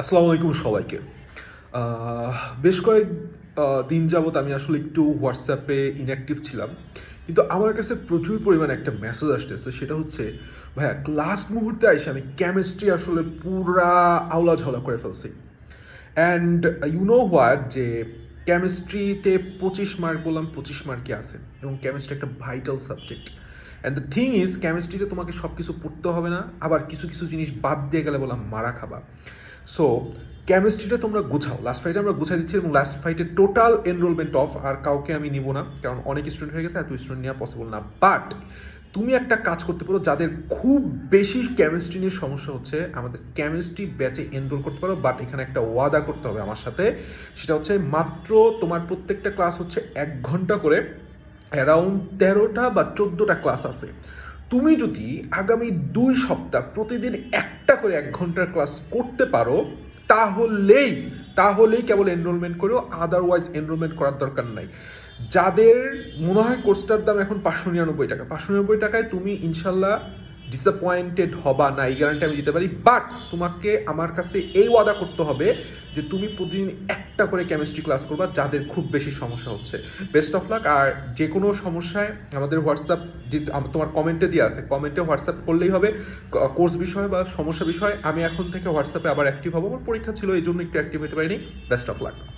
আসসালামু আলাইকুম সবাইকে। বেশ কয়েক দিন যাবৎ আমি আসলে একটু হোয়াটসঅ্যাপে ইনঅ্যাক্টিভ ছিলাম। কিন্তু আমার কাছে প্রচুর পরিমাণে একটা মেসেজ আসতেছে, সেটা হচ্ছে, ভাইয়া লাস্ট মুহূর্তে এসে আমি কেমিস্ট্রি আসলে পুরা আওলা ঝলা করে ফেলছি। অ্যান্ড ইউ নো হোয়াট যে কেমিস্ট্রিতে পঁচিশ মার্ক বললাম, পঁচিশ মার্কে আছে। এবং কেমিস্ট্রি একটা vital subject and the thing is কেমিস্ট্রিতে তোমাকে সব কিছু পড়তে হবে না। আবার কিছু কিছু জিনিস বাদ দিয়ে গেলে বললাম, মারা খাবা। সো কেমিস্ট্রিটা তোমরা গুছাও। লাস্ট ফাইটে আমরা গুছাই দিচ্ছি এবং লাস্ট ফাইটে টোটাল এনরোলমেন্ট অফ আর কাউকে আমি নিব না, কারণ অনেক স্টুডেন্ট হয়ে গেছে, এত স্টুডেন্ট নেওয়া পসিবল না। বাট তুমি একটা কাজ করতে পারো, যাদের খুব বেশি কেমিস্ট্রি নিয়ে সমস্যা হচ্ছে, আমাদের কেমিস্ট্রি ব্যাচে এনরোল করতে পারো বাট এখানে একটা ওয়াদা করতে হবে আমার সাথে। সেটা হচ্ছে, মাত্র তোমার প্রত্যেকটা ক্লাস হচ্ছে এক ঘণ্টা করে অ্যারাউন্ড তেরোটা বা চোদ্দোটা ক্লাস আছে। তুমি যদি আগামী দুই সপ্তাহ, প্রতিদিন একটা করে এক ঘণ্টার ক্লাস করতে পারো, তাহলেই তাহলেই কেবল এনরোলমেন্ট করো আদারওয়াইজ এনরোলমেন্ট করার দরকার নাই। যাদের, মনে হয় কোর্সটার দাম এখন পাঁচশো নিরানব্বই টাকা। পাঁচশো নিরানব্বই টাকায় তুমি ইনশাল্লাহ ডিসঅ্যাপয়েন্টেড হবা না, এই গ্যারান্টি আমি দিতে পারি। বাট তোমাকে আমার কাছে এই ওয়াদা করতে হবে যে তুমি প্রতিদিন একটা করে কেমিস্ট্রি ক্লাস করবা যাদের খুব বেশি সমস্যা হচ্ছে। বেস্ট অফ লাক আর যে কোনো সমস্যায় আমাদের হোয়াটসঅ্যাপ তোমার কমেন্টে দিয়ে আছে। কমেন্টে হোয়াটসঅ্যাপ করলেই হবে। কোর্স বিষয় বা সমস্যা বিষয়, আমি এখন থেকে হোয়াটসঅ্যাপে আবার অ্যাক্টিভ হব। আমার পরীক্ষা ছিল, এই জন্য একটু অ্যাক্টিভ হতে পারিনি। Best of luck